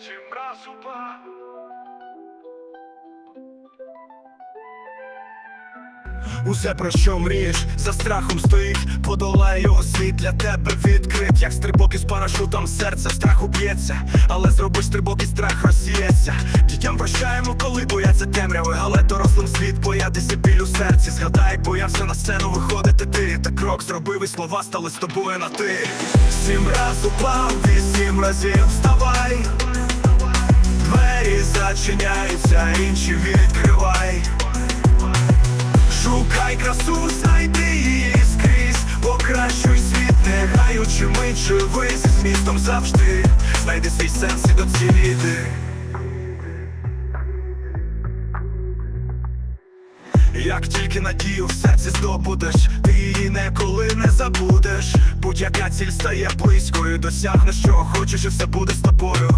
Сім раз. Усе про що мрієш, за страхом стоїть, подолає його світ для тебе відкрит, як стрибок із парашутом, серце в страху б'ється, але зробиш стрибок і страх розсіється. Дітям прощаємо, коли бояться темряви, але дорослим світ боятися біль у серці. Згадай, боявся на сцену виходити ти. Та крок зробив і слова стали з тобою на ти. Сім раз упав, вісім разів вставай. Зачиняються, інші відкривай. Шукай красу, знайди її скрізь, покращуй світ, не гаючи мить, живи зі змістом завжди, знайди свій сенс і до цілі. Як тільки надію в серці здобудеш, ти її ніколи не забудеш. Будь-яка ціль стає близькою, досягнеш чого хочеш, і все буде з тобою.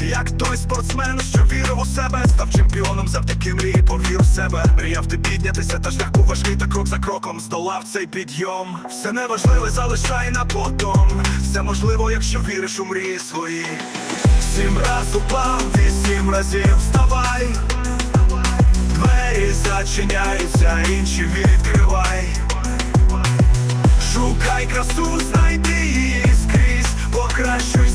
Як той спортсмен, що вірив у себе, став чемпіоном завдяки мрії, повір у себе. Мріяв ти піднятися, та шлях був важкий, та крок за кроком здолав цей підйом. Все неважливе залишай на потом. Все можливо, якщо віриш у мрії свої. Сім раз упав, вісім разів вставай. Двері зачиняються, інші відкривай. Шукай красу, знайди її скрізь, покращуй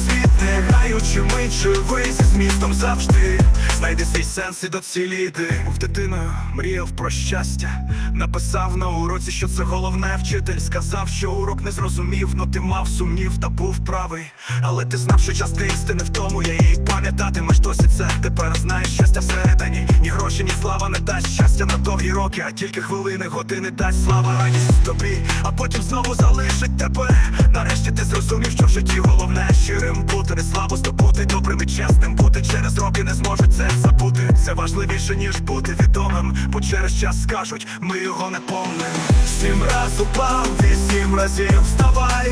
гаючи мить, живи зі змістом завжди. Знайди свій сенс і до цілі йди. Був дитиною, мріяв про щастя. Написав на уроці, що це головне. Вчитель сказав, що урок не зрозумів, но ти мав сумнів та був правий. Але ти знав, що частина істини в тому, я її пам'ятатимеш досі це. Тепер знаєш щастя всередині. Ні гроші, ні слава не дасть щастя на довгі роки, а тільки хвилини, години дасть слава, радість тобі, а потім знову залишить тебе. Нарешті ти зрозумів, що в житті головне щирим бути, не слабо здобути, добрим і чесним бути. Через роки не зможуть це забути. Це важливіше, ніж бути відомим. Бо через час скажуть, ми його не помним. Сім раз упав, вісім разів вставай.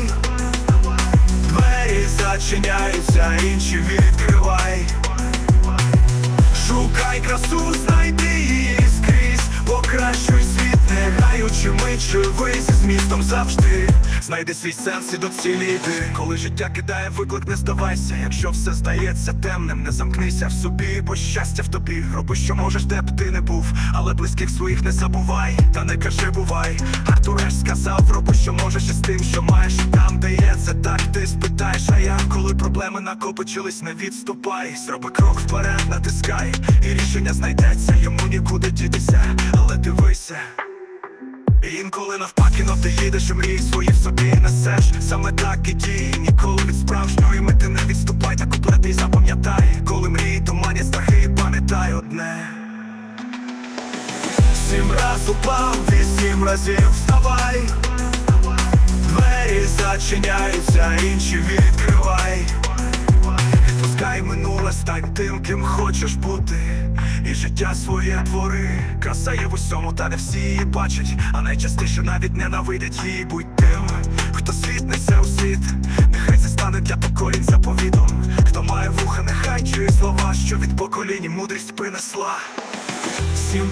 Двері зачиняються, інші відкривай. Шукай красу, знайди її не гаючи мить, зі змістом завжди. Знайди свій сенс і до цілі йди. Коли життя кидає виклик, не здавайся. Якщо все здається темним, не замкнися в собі, бо щастя в тобі. Роби, що можеш, де б ти не був, але близьких своїх не забувай, та не кажи, бувай. Артуреш сказав, роби, що можеш із тим, що маєш там, де є це так, ти спитаєш, а я коли проблеми накопичились, не відступай. Зроби крок вперед, натискай, і рішення знайдеться, йому нікуди дітися, але дивися. Інколи навпаки, но ти їдеш і мрії свої в собі несеш. Саме так і дій, ніколи від справжньої мети не відступай та куплетний запам'ятай. Коли мрії тумані страхи, пам'ятай одне. Сім раз упав, вісім разів вставай. Двері зачиняються, інші відкривай стань тим, ким хочеш бути. І життя своє твори. Краса є в усьому, та не всі її бачать. А найчастіше навіть ненавидять її. Будь тим, хто світ несе у світ. Нехай це стане для поколінь заповідом Хто має вуха, нехай чує слова, що від поколінь мудрість принесла. Сім,